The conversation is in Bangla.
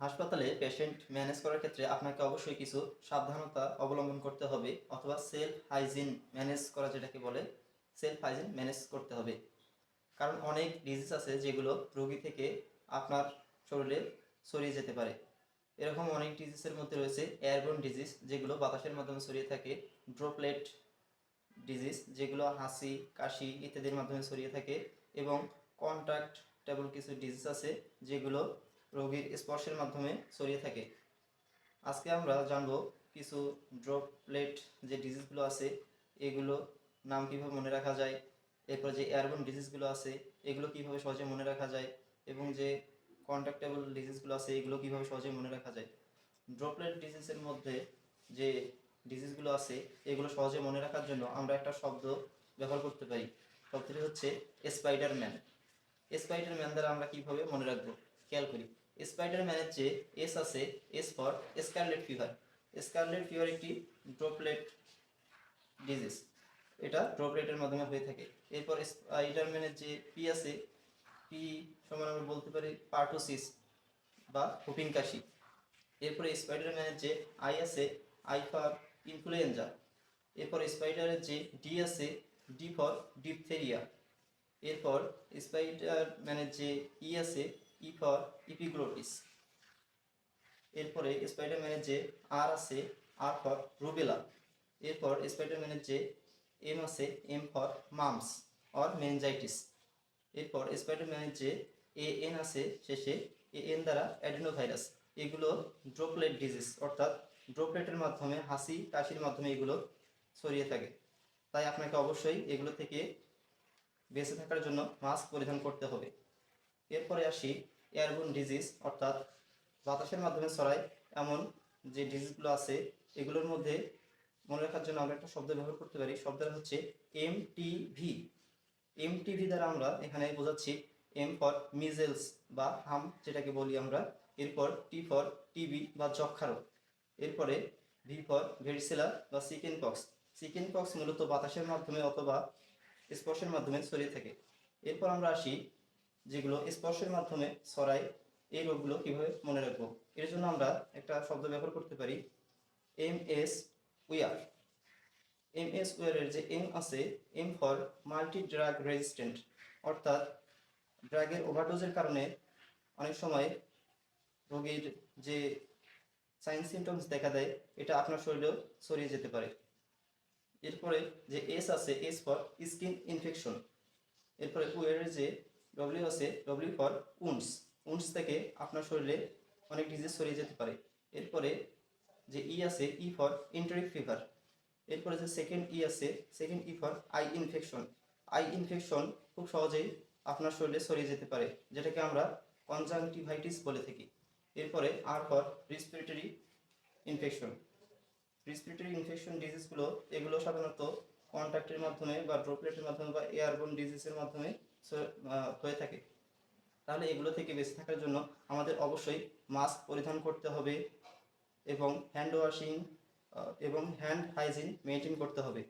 হাসপাতালে পেশেন্ট ম্যানেজ করার ক্ষেত্রে আপনাকে অবশ্যই কিছু সাবধানতা অবলম্বন করতে হবে অথবা সেলফ হাইজিন ম্যানেজ করা যেটাকে বলে সেলফ হাইজিন ম্যানেজ করতে হবে। কারণ অনেক ডিজিজ আছে যেগুলো রোগী থেকে আপনার শরীরে ছড়িয়ে যেতে পারে। এরকম অনেক ডিজিজের মধ্যে রয়েছে এয়ারবোন ডিজিজ যেগুলো বাতাসের মাধ্যমে ছড়িয়ে থাকে ড্রপলেট ডিজিজ যেগুলো হাসি, কাশি ইত্যাদির মাধ্যমে ছড়িয়ে থাকে এবং কন্ট্যাক্ট টেবল কিছু ডিজিজ আছে যেগুলো রোগীর স্পর্শের মাধ্যমে ছড়িয়ে থাকে। আজকে আমরা জানব কিছু ড্রপলেট যে ডিজিজগুলো আছে, এগুলো নাম কীভাবে মনে রাখা যায়, এরপর যে এয়ারবোন ডিজিজগুলো আছে, এগুলো কীভাবে সহজে মনে রাখা যায়, এবং যে কন্ট্যাক্টেবল ডিজিজগুলো আছে, এগুলো কীভাবে সহজে মনে রাখা যায়। ড্রপলেট ডিজিজের মধ্যে যে ডিজিজগুলো আছে, এগুলো সহজে মনে রাখার জন্য আমরা একটা শব্দ ব্যবহার করতে পারি। শব্দটি হচ্ছে স্পাইডারম্যান স্পাইডারম্যান দ্বারা আমরা কীভাবে মনে রাখব? খেয়াল করি। স্পাইডারম্যানের যে এস আছে S for scarlet fever scarlet fever একটি ড্রপলেট ডিজিজ এটা ড্রপলেটের মাধ্যমে হয়ে থাকে। এরপর স্পাইডারম্যানের যে পি আছে পি সমান আমরা বলতে পারি পার্টোসিস বা হুপিং কাশি। এরপরে স্পাইডারম্যানের যে আই আছে আই ফর ইনফ্লুয়েঞ্জা এরপর স্পাইডারের যে ডি আছে ডি ফর ডিপথেরিয়া এরপর স্পাইডারম্যানের যে ই আছে ই ফর ইপিগ্লোটিস এরপরে স্পাইডারম্যানের যে আর আছে আর ফর রুবেলা এরপর স্পাইডারম্যানের যে এম আছে M for mumps or meningitis এরপর স্পাইডারম্যানের যে এ এন আছে শেষে এ এন দ্বারা অ্যাডেনোভাইরাস এগুলো ড্রোপলেট ডিজিজ অর্থাৎ ড্রোপলেটের মাধ্যমে হাসি, কাশির মাধ্যমে এগুলো ছড়িয়ে থাকে। তাই আপনাকে অবশ্যই এগুলো থেকে বেঁচে থাকার জন্য মাস্ক পরিধান করতে হবে। এরপরে আসি এয়ারবোন ডিজিজ অর্থাৎ বাতাসের মাধ্যমে ছড়ায় এমন যে ডিজিজগুলো আছে, এগুলোর মধ্যে মনে রাখার জন্য আমরা একটা শব্দ ব্যবহার করতে পারি। শব্দটা হচ্ছে M T V M TV দ্বারা আমরা এখানে বোঝাচ্ছি এম ফর মিজেলস বা হাম যেটাকে বলি আমরা, এরপর টি ফর টিবি বা যক্ষা রোগ এরপরে ভি ফর ভেরিসেলা বা চিকেন পক্স চিকেন পক্স মূলত বাতাসের মাধ্যমে অথবা স্পর্শের মাধ্যমে ছড়িয়ে থাকে। এরপর আমরা আসি যেগুলো স্পর্শের মাধ্যমে ছড়ায়, এই রোগগুলো কীভাবে মনে রাখব? এর জন্য আমরা একটা শব্দ ব্যবহার করতে পারি, M S wear. M S ওয়ারের যে এম আছে, M for multi drug resistant. অর্থাৎ ড্রাগের ওভারডোজের কারণে অনেক সময় রোগীর যে সাইন সিমটমস দেখা দেয়, এটা আপনার শরীরেও ছড়িয়ে যেতে পারে। এরপরে যে এস আছে, এস ফর স্কিন ইনফেকশন। এরপরে ওয়ারের যে ডব্লিউ আছে ডব্লিউ ফর উন্স উন্স থেকে আপনার শরীরে অনেক ডিজিজ ছড়িয়ে যেতে পারে। এরপরে যে ই আছে ই ফর ইন্টারিক ফিভার এরপরে যে সেকেন্ড ই আছে second E for eye infection eye infection খুব সহজেই আপনার শরীরে ছড়িয়ে যেতে পারে, যেটাকে আমরা কনজাংটিভাইটিস বলে থাকি। এরপরে R for respiratory infection respiratory infection ডিজিজগুলো এগুলো সাধারণত কন্ট্যাক্টের মাধ্যমে বা ড্রপলেটের মাধ্যমে বা এয়ারবোন ডিজিজের মাধ্যমে হয়ে থাকে। তাহলে এগুলো থেকে বেঁচে থাকার জন্য আমাদের অবশ্যই মাস্ক পরিধান করতে হবে এবং হ্যান্ড ওয়াশিং এবং হ্যান্ড হাইজিন মেনটেন করতে হবে।